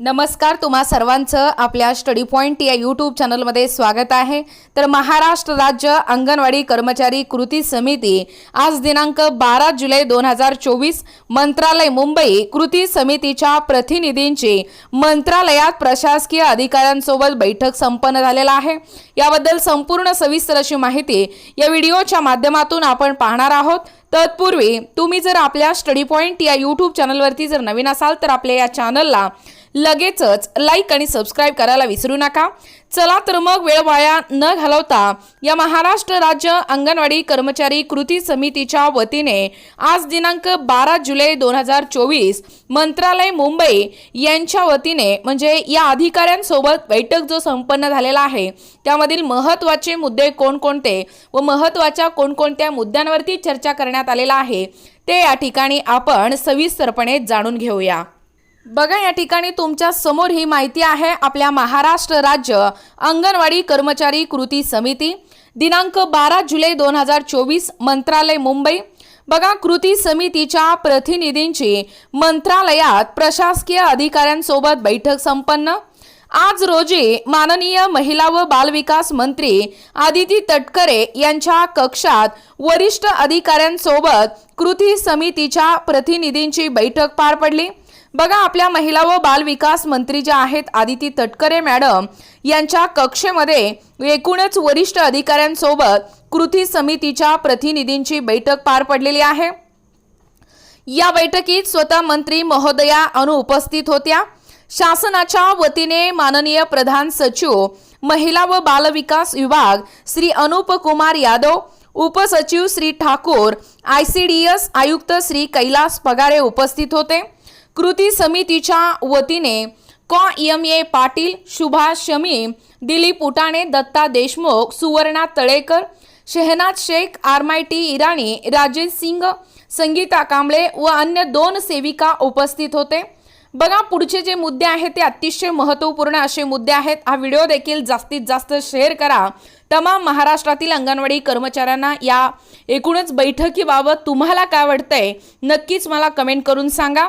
नमस्कार तुम्हा सर्वांचं आपल्या स्टडी पॉईंट या यूट्यूब चॅनलमध्ये स्वागत आहे. तर महाराष्ट्र राज्य अंगणवाडी कर्मचारी कृती समिती आज दिनांक बारा जुलै दोन हजार चोवीस मंत्रालय मुंबई कृती समितीच्या प्रतिनिधींची मंत्रालयात प्रशासकीय अधिकाऱ्यांसोबत बैठक संपन्न झालेला आहे. याबद्दल संपूर्ण सविस्तर अशी माहिती या व्हिडिओच्या माध्यमातून आपण पाहणार आहोत. तत्पूर्वी तुम्ही जर आपल्या स्टडी पॉईंट या यूट्यूब चॅनलवरती जर नवीन असाल तर आपल्या या चॅनलला लगेचच लाईक आणि सबस्क्राईब करायला विसरू नका. चला तर मग वेळ वाया न घालवता या महाराष्ट्र राज्य अंगणवाडी कर्मचारी कृती समितीच्या वतीने आज दिनांक बारा जुलै दोन हजार चोवीस मंत्रालय मुंबई यांच्या वतीने म्हणजे या अधिकाऱ्यांसोबत बैठक जो संपन्न झालेला आहे त्यामधील महत्त्वाचे मुद्दे कोणकोणते व महत्त्वाच्या कोणकोणत्या मुद्द्यांवरती चर्चा करण्यात आलेला आहे ते या ठिकाणी आपण सविस्तरपणे जाणून घेऊया. बघा या ठिकाणी तुमच्यासमोर ही माहिती आहे आपल्या महाराष्ट्र राज्य अंगणवाडी कर्मचारी कृती समिती. दिनांक बारा जुलै दोन हजार चोवीस मंत्रालय मुंबई. बघा कृती समितीच्या प्रतिनिधींची मंत्रालयात प्रशासकीय अधिकाऱ्यांसोबत बैठक संपन्न. आज रोजी माननीय महिला व बालविकास मंत्री आदिती तटकरे यांच्या कक्षात वरिष्ठ अधिकाऱ्यांसोबत कृती समितीच्या प्रतिनिधींची बैठक पार पडली. बघा आपल्या महिला व बालविकास मंत्री ज्या आहेत आदिती तटकरे मॅडम यांच्या कक्षेमध्ये एकूणच वरिष्ठ अधिकाऱ्यांसोबत कृती समितीच्या प्रतिनिधींची बैठक पार पडलेली आहे. या बैठकीत स्वतः मंत्री महोदया अनुपस्थित होत्या. शासनाच्या वतीने माननीय प्रधान सचिव महिला व बालविकास विभाग श्री अनुप कुमार यादव उपसचिव Shri Thakur I C D S आयुक्त श्री कैलास पगारे उपस्थित होते. कृती समितीच्या वतीने कॉ. एम. ए. पाटील सुभाष शमी दिलीप उटाणे दत्ता देशमुख सुवर्णा तळेकर शेहनाज शेख आरमायटी इराणी राजेश सिंग संगीता कांबळे व अन्य दोन सेविका उपस्थित होते. बघा पुढचे जे मुद्दे आहेत ते अतिशय महत्त्वपूर्ण असे मुद्दे आहेत. हा व्हिडिओ देखील जास्तीत जास्त शेअर करा. तमाम महाराष्ट्रातील अंगणवाडी कर्मचाऱ्यांना या एकूणच बैठकीबाबत तुम्हाला काय वाटतंय नक्कीच मला कमेंट करून सांगा.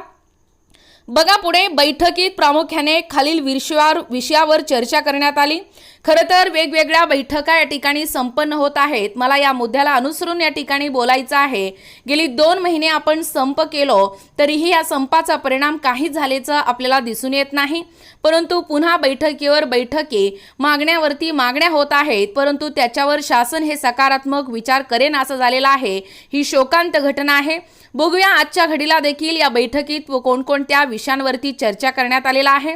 बघा पुढे बैठकीत प्रामुख्याने खालील विषयावर विषयावर चर्चा करण्यात आली. खरं तर वेगवेगळ्या बैठका या ठिकाणी संपन्न होत आहेत. मला या मुद्द्याला अनुसरून या ठिकाणी बोलायचं आहे. गेली दोन महिने आपण संप केलो तरीही या संपाचा परिणाम काही झाल्याचं आपल्याला दिसून येत नाही. परंतु पुन्हा बैठकीवर बैठकी मागण्यावरती मागण्या होत आहेत. परंतु त्याच्यावर शासन हे सकारात्मक विचार करेन असं झालेलं आहे. ही शोकांत घटना आहे. बघूया आजच्या घडीला देखील या बैठकीत व कोणकोणत्या विषयांवरती चर्चा करण्यात आलेला आहे.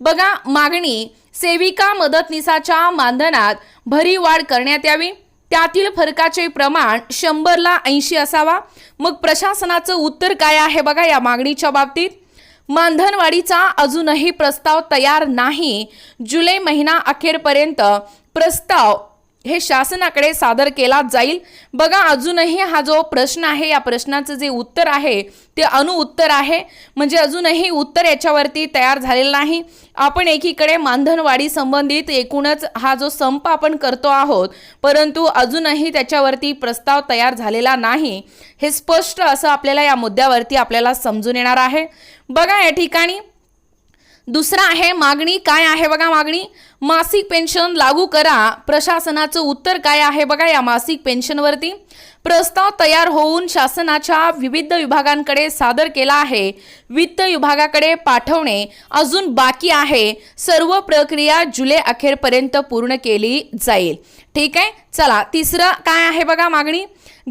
बघा मागणी सेविका मदतनीसाच्या मानधनात भरी वाढ करण्यात यावी. त्यातील फरकाचे प्रमाण शंभरला ऐंशी असावा. मग प्रशासनाचं उत्तर काय आहे बघा या मागणीच्या बाबतीत? मानधनवाढीचा अजूनही प्रस्ताव तयार नाही. जुलै महिना अखेरपर्यंत प्रस्ताव हे शासनाकडे सादर केला जाईल. बघा अजूनही हा जो प्रश्न आहे या प्रश्नाचं जे उत्तर आहे ते अनुउत्तर आहे. म्हणजे अजूनही उत्तर याच्यावरती तयार झालेलं नाही. आपण एकीकडे मानधनवाढी संबंधित एकूणच हा जो संप आपण करतो आहोत परंतु अजूनही त्याच्यावरती प्रस्ताव तयार झालेला नाही. हे स्पष्ट असं आपल्याला या मुद्द्यावरती आपल्याला समजून येणार आहे. बघा या ठिकाणी दुसरा आहे मागणी काय आहे बघा मागणी? मासिक पेन्शन लागू करा. प्रशासनाचं उत्तर काय आहे बघा या मासिक पेन्शनवरती. प्रस्ताव तयार होऊन शासनाच्या विविध विभागांकडे सादर केला आहे. वित्त विभागाकडे पाठवणे अजून बाकी आहे. सर्व प्रक्रिया जुलै अखेरपर्यंत पूर्ण केली जाईल. ठीक आहे? चला तिसरं काय आहे बघा मागणी?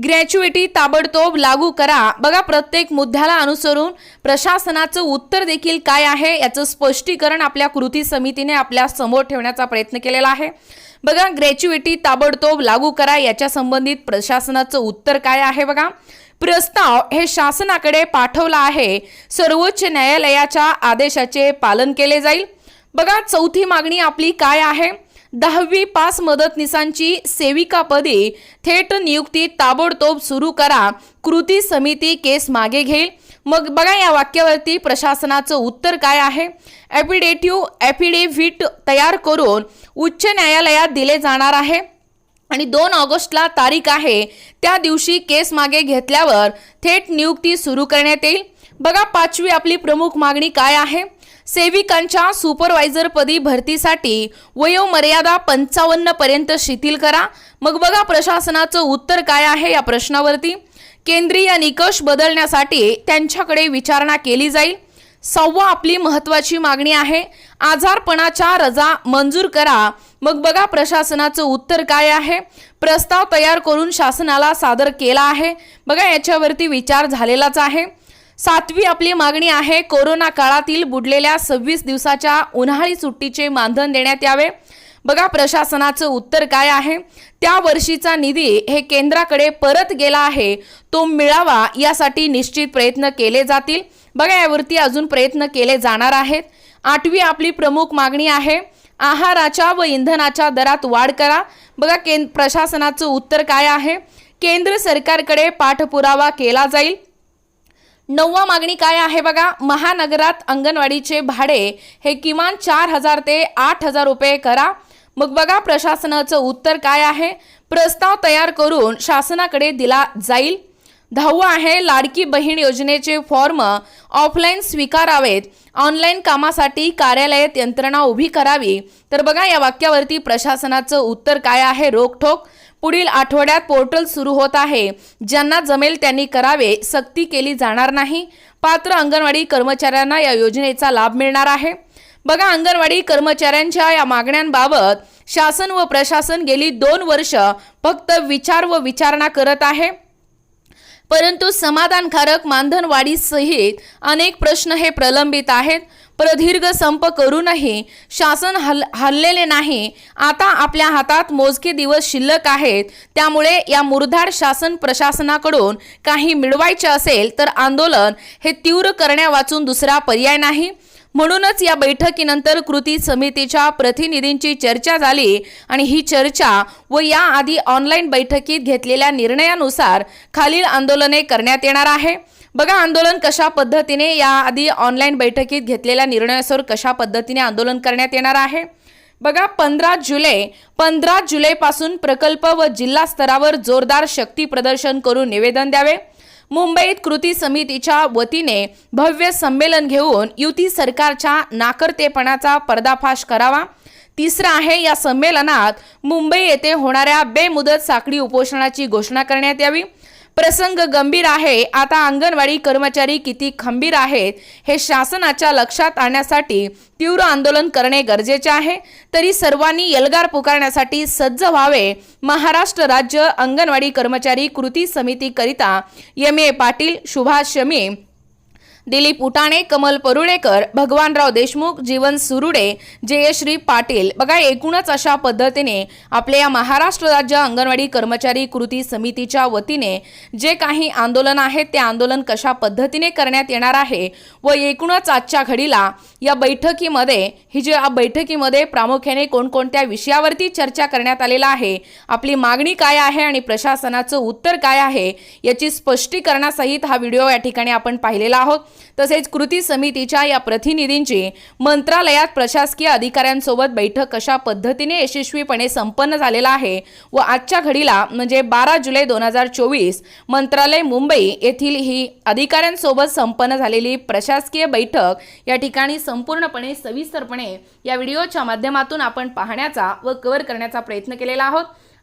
ग्रॅच्युएटी ताबडतोब लागू करा. बघा प्रत्येक मुद्द्याला अनुसरून प्रशासनाचं उत्तर देखील काय आहे याचं स्पष्टीकरण आपल्या कृती समितीने आपल्यासमोर ठेवण्याचा प्रयत्न केलेला आहे. बघा ग्रॅच्युएटी ताबडतोब लागू करा याच्या संबंधित प्रशासनाचं उत्तर काय आहे बघा? प्रस्ताव हे शासनाकडे पाठवला आहे. सर्वोच्च न्यायालयाच्या आदेशाचे पालन केले जाईल. बघा चौथी मागणी आपली काय आहे? दहावी पास मदतनीसांची सेविकापदी थेट नियुक्ती ताबडतोब सुरू करा. कृती समिती केस मागे घेईल. मग बघा या वाक्यावरती प्रशासनाचं उत्तर काय आहे? ॲफिडेटिव्ह ॲफिडेव्हिट तयार करून उच्च न्यायालयात दिले जाणार आहे. आणि दोन ऑगस्टला तारीख आहे. त्या दिवशी केस मागे घेतल्यावर थेट नियुक्ती सुरू करण्यात येईल. बघा पाचवी आपली प्रमुख मागणी काय आहे? सेविकांच्या सुपरवायझरपदी भरतीसाठी वयोमर्यादा पंचावन्न पर्यंत शिथिल करा. मग बघा प्रशासनाचं उत्तर काय आहे या प्रश्नावरती. केंद्रीय निकष बदलण्यासाठी त्यांच्याकडे विचारणा केली जाईल. सव्वा आपली महत्वाची मागणी आहे. आजारपणाच्या रजा मंजूर करा. मग बघा प्रशासनाचं उत्तर काय आहे. प्रस्ताव तयार करून शासनाला सादर केला आहे. बघा याच्यावरती विचार झालेलाच आहे. सातवी आपली मागणी आहे. कोरोना काळातील बुडलेल्या सव्वीस दिवसाच्या उन्हाळी सुट्टीचे मानधन देण्यात यावे. बघा प्रशासनाचं उत्तर काय आहे? त्या वर्षीचा निधी हे केंद्राकडे परत गेला आहे. तो मिळावा यासाठी निश्चित प्रयत्न केले जातील. बघा यावरती अजून प्रयत्न केले जाणार आहेत. आठवी आपली प्रमुख मागणी आहे आहाराच्या व इंधनाच्या दरात वाढ करा. बघा केंद्र प्रशासनाचं उत्तर काय आहे? केंद्र सरकारकडे पाठपुरावा केला जाईल. नववा मागणी काय आहे बघा? महानगरात अंगणवाडीचे भाडे हे किमान चार हजार ते आठ हजार रुपये करा. मग बघा प्रशासनाचं उत्तर काय आहे? प्रस्ताव तयार करून शासनाकडे दिला जाईल. दहावं आहे लाडकी बहीण योजनेचे फॉर्म ऑफलाईन स्वीकारावेत. ऑनलाईन कामासाठी कार्यालयात यंत्रणा उभी करावी. तर बघा या वाक्यावरती प्रशासनाचं उत्तर काय आहे? रोकठोक पुढील आठवड्यात पोर्टल सुरू होत आहे. ज्यांना जमेल त्यांनी करावे. सक्ती केली जाणार नाही. पात्र अंगणवाडी कर्मचाऱ्यांना या योजनेचा लाभ मिळणार आहे. बघा अंगणवाडी कर्मचाऱ्यांच्या या मागण्यांबाबत शासन व प्रशासन गेली दोन वर्ष फक्त विचार व विचारणा करत आहे. परंतु समाधानकारक मानधनवाढीसहित अनेक प्रश्न हे प्रलंबित आहेत. प्रदीर्घ संप करूनही शासन हल हललेले नाही. आता आपल्या हातात मोजके दिवस शिल्लक आहेत. त्यामुळे या मुरधाड शासन प्रशासनाकडून काही मिळवायचे असेल तर आंदोलन हे तीव्र करण्यावाचून दुसरा पर्याय नाही. म्हणूनच या बैठकीनंतर कृती समितीच्या प्रतिनिधींची चर्चा झाली आणि ही चर्चा व याआधी ऑनलाईन बैठकीत घेतलेल्या निर्णयानुसार खालील आंदोलने करण्यात येणार आहे. बघा आंदोलन कशा पद्धतीने याआधी ऑनलाईन बैठकीत घेतलेल्या निर्णयासोर कशा पद्धतीने आंदोलन करण्यात येणार आहे. बघा पंधरा जुलै पंधरा जुलैपासून प्रकल्प व जिल्हा स्तरावर जोरदार शक्ती प्रदर्शन करून निवेदन द्यावे. मुंबईत कृती समितीच्या वतीने भव्य संमेलन घेऊन युती सरकारच्या नाकर्तेपणाचा पर्दाफाश करावा. तिसरं आहे या संमेलनात मुंबई येथे होणाऱ्या बेमुदत साखळी उपोषणाची घोषणा करण्यात यावी. प्रसंग गंभीर आहे. आता अंगणवाडी कर्मचारी किती खंबीर आहेत हे शासनाच्या लक्षात आणण्यासाठी तीव्र आंदोलन करणे गरजेचे आहे. तरी सर्वांनी एल्गार पुकारण्यासाठी सज्ज व्हावे. महाराष्ट्र राज्य अंगणवाडी कर्मचारी कृती समितीकरिता एम ए पाटील सुभाष शमी दिलीप उटाणे कमल परुळेकर भगवानराव देशमुख जीवन सुरुडे जयश्री पाटील. बघा एकूणच अशा पद्धतीने आपल्या या महाराष्ट्र राज्य अंगणवाडी कर्मचारी कृती समितीच्या वतीने जे काही आंदोलन आहे ते आंदोलन कशा पद्धतीने करण्यात येणार आहे व एकूणच आजच्या घडीला या बैठकीमध्ये ही जी या बैठकीमध्ये प्रामुख्याने कोणकोणत्या विषयावरती चर्चा करण्यात आलेला आहे आपली मागणी काय आहे आणि प्रशासनाचं उत्तर काय आहे याची स्पष्टीकरणासहित हा व्हिडिओ या ठिकाणी आपण पाहिलेला आहोत. तसेच कृती समितीच्या या प्रतिनिधींची मंत्रालयात प्रशासकीय अधिकाऱ्यांसोबत बैठक कशा पद्धतीने यशस्वीपणे संपन्न झालेला आहे व आजच्या घडीला म्हणजे बारा जुलै दोन हजार चोवीस मंत्रालय मुंबई येथील ही अधिकाऱ्यांसोबत संपन्न झालेली प्रशासकीय बैठक या ठिकाणी संपूर्णपणे सविस्तरपणे या व्हिडिओच्या माध्यमातून आपण पाहण्याचा व कव्हर करण्याचा प्रयत्न केलेला आहोत.